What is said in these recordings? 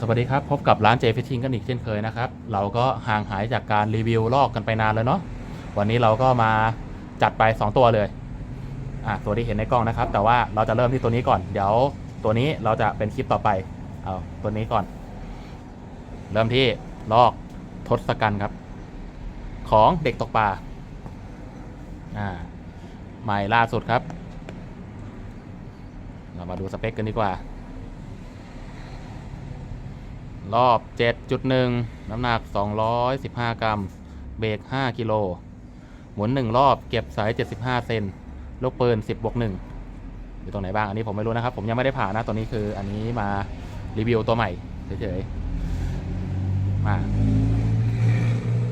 สวัสดีครับ พบกับร้าน J Fishing กันอีกเช่นเคยนะครับ เราก็ห่างหายจากการรีวิวลอกกันไปนานแล้วเนาะวันนี้เราก็มาจัดไป 2 ตัวเลยอ่าตัวที่เห็นในกล้องนะครับ แต่ว่าเราจะเริ่มที่ตัวนี้ก่อน เดี๋ยวตัวนี้เราจะเป็นคลิปต่อไปเอาตัวนี้ก่อน เริ่มที่ลอกทศกัณฐ์ครับ ของเด็กตกปลาอ่าใหม่ล่าสุดครับ เรามาดูสเปคกันดีกว่า รอบ 7.1 น้ำหนัก 215 กรัม เบรก 5 กิโล หมุน 1 รอบ เก็บสาย 75 เซน ลูกปืน 10บวก1อยู่ตรงไหนบ้าง อันนี้ผมไม่รู้นะครับ ผมยังไม่ได้ผ่านนะ ตัวนี้คืออันนี้มารีวิวตัวใหม่เฉยๆ มา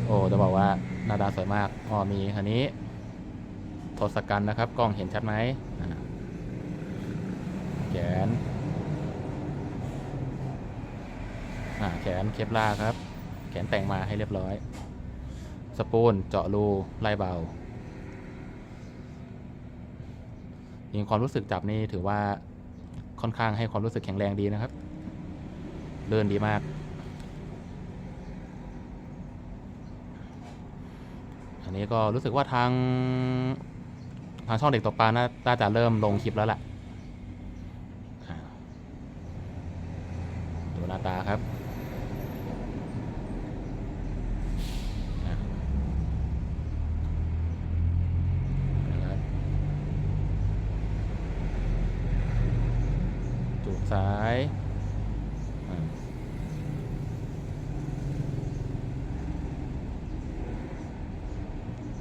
โอ้ จะบอกว่าหน้าตาสวยมาก อ๋อ มีคันนี้ทศกัณฐ์นะครับ กล้องเห็นชัดไหมแขน อ่า แขนเคปลาครับ แขนแต่งมาให้เรียบร้อย สปูนเจาะรูไล่เบายิงความรู้สึกจับนี่ถือว่าค่อนข้างให้ความรู้สึกแข็งแรงดีนะครับเลื่อนดีมาก อันนี้ก็รู้สึกว่าทางทางช่องเด็กตกปลาน่าน่าจะเริ่มลงคลิปแล้วแหละอ่าดูหน้าตาครับ อะนะครับจูบ ซ้าย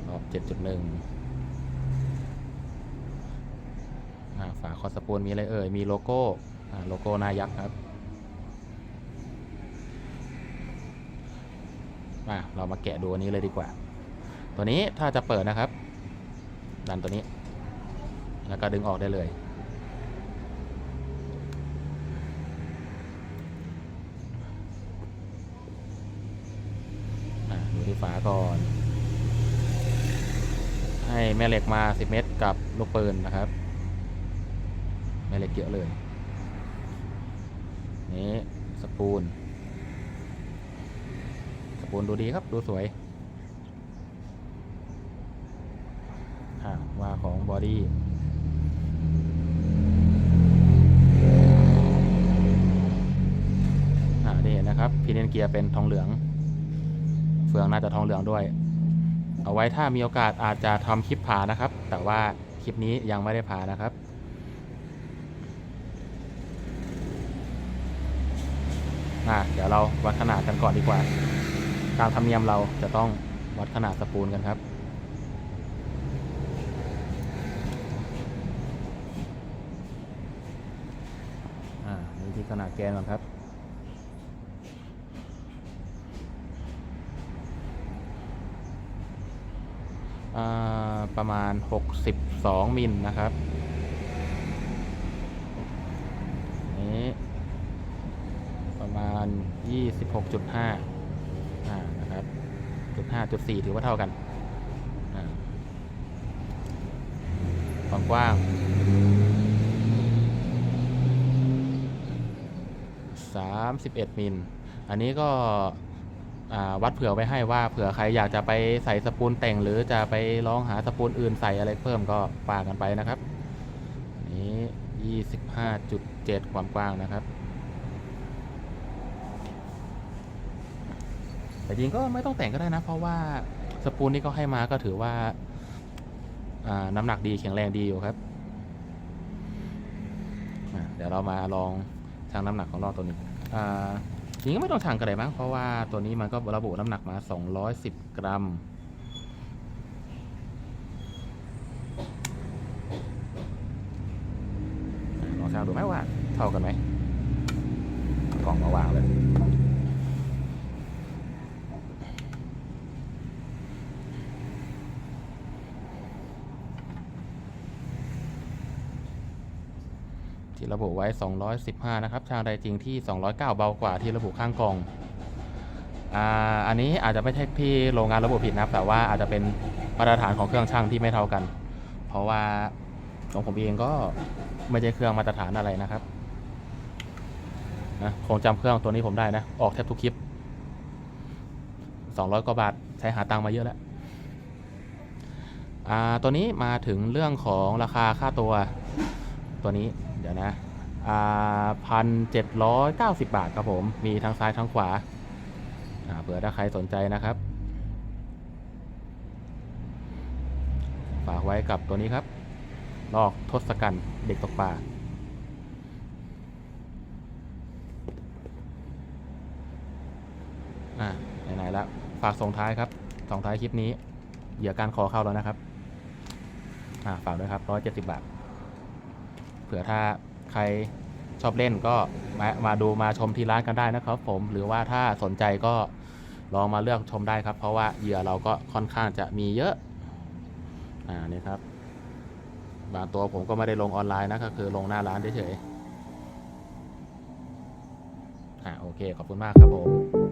รอบเจ็ดจุดหนึ่งฝาคอสปูนมีอะไรเอ่ย มีโลโก้โลโก้นายักษ์ครับมาเรามาแกะดูอันนี้เลยดีกว่า ตัวนี้ถ้าจะเปิดนะครับ ดันตัวนี้ แล้วก็ดึงออกได้เลยอะดูที่ ฝาก่อน ให้แม่เหล็กมา 10 เมตรกับลูกปืนนะครับ แม่เหล็กเยอะเลย นี้สปูน สปูนดูดีครับดูสวยว่าของบอดี้อ่าได้เห็นนะครับพีเนนเกียร์เป็นทองเหลือง ฟืองน่าจะทองเหลืองด้วย เอาไว้ถ้ามีโอกาสอาจจะทำคลิปผ่านะครับ แต่ว่าคลิปนี้ยังไม่ได้ผ่านะครับอะเดี๋ยวเราวัดขนาดกันก่อนดีกว่า ตามธรรมเนียมเราจะต้องวัดขนาดสปูนกันครับอ่านี่ที่ขนาดแกนก่อนครับ ประมาณ 62 มิลนะครับ นี้ ประมาณ 26.5อ่านะครับจุดห้าจุดสี่ถือว่าเท่ากันความกว้าง31มิล อันนี้ก็ วัดเผื่อไว้ให้ว่าเผื่อใครอยากจะไปใส่สปูนแต่ง หรือจะไปลองหาสปูนอื่นใส่อะไรเพิ่มก็ฝากกันไปนะครับ นี้ 25.7 ความกว้างนะครับแต่จริงก็ไม่ต้องแต่งก็ได้นะ เพราะว่าสปูนนี่ก็ให้มาก็ถือว่าน้ำหนักดีแข็งแรงดีอยู่ครับ เดี๋ยวเรามาลองชั่งน้ำหนักของลอกตัวนี้อ่า จริงก็ไม่ต้องชั่งก็ได้มั้งเพราะว่าตัวนี้มันก็ระบุน้ำหนักมา 210 กรัม ลองชั่งดูไหมว่าเท่ากันไหมกล่องมาวางเลย ที่ระบุไว้ 215 นะครับ ชางใดจริงที่ 209 เบากว่าที่ระบุข้างกล่องอ่าอันนี้อาจจะไม่ใช่ที่โรงงานระบุผิดนะครับ แต่ว่าอาจจะเป็นมาตรฐานของเครื่องช่างที่ไม่เท่ากัน เพราะว่าของผมเองก็ไม่ใช่เครื่องมาตรฐานอะไรนะครับนะคงจำเครื่องตัวนี้ผมได้นะ ออกแทบทุกคลิปสองร้อยกว่าบาทใช้หาตังค์มาเยอะแล้วอ่าตัวนี้มาถึงเรื่องของราคาค่าตัวตัวนี้ เดี๋ยวนะพันเจ็ดร้อยเก้าสิบบาทครับผม มีทั้งซ้ายทั้งขวาเผื่อถ้าใครสนใจนะครับ ฝากไว้กับตัวนี้ครับ ลอกทศกัณฐ์เด็กตกปลาอ่าไหนๆแล้วฝากส่งท้ายครับส่งท้ายคลิปนี้ เหยื่อการคอเข้าแล้วนะครับ อ่าฝากด้วยครับร้อยเจ็ดสิบบาท ผื่อถ้าใครชอบเล่นก็มามาดูมาชมที่ร้านกันได้นะครับ ผมหรือว่าถ้าสนใจก็ลองมาเลือกชมได้ครับ เพราะว่าเหยื่อเราก็ค่อนข้างจะมีเยอะอ่านี่ครับ บางตัวผมก็ไม่ได้ลงออนไลน์นะก็คือลงหน้าร้านเฉยๆอ่าโอเคขอบคุณมากครับผม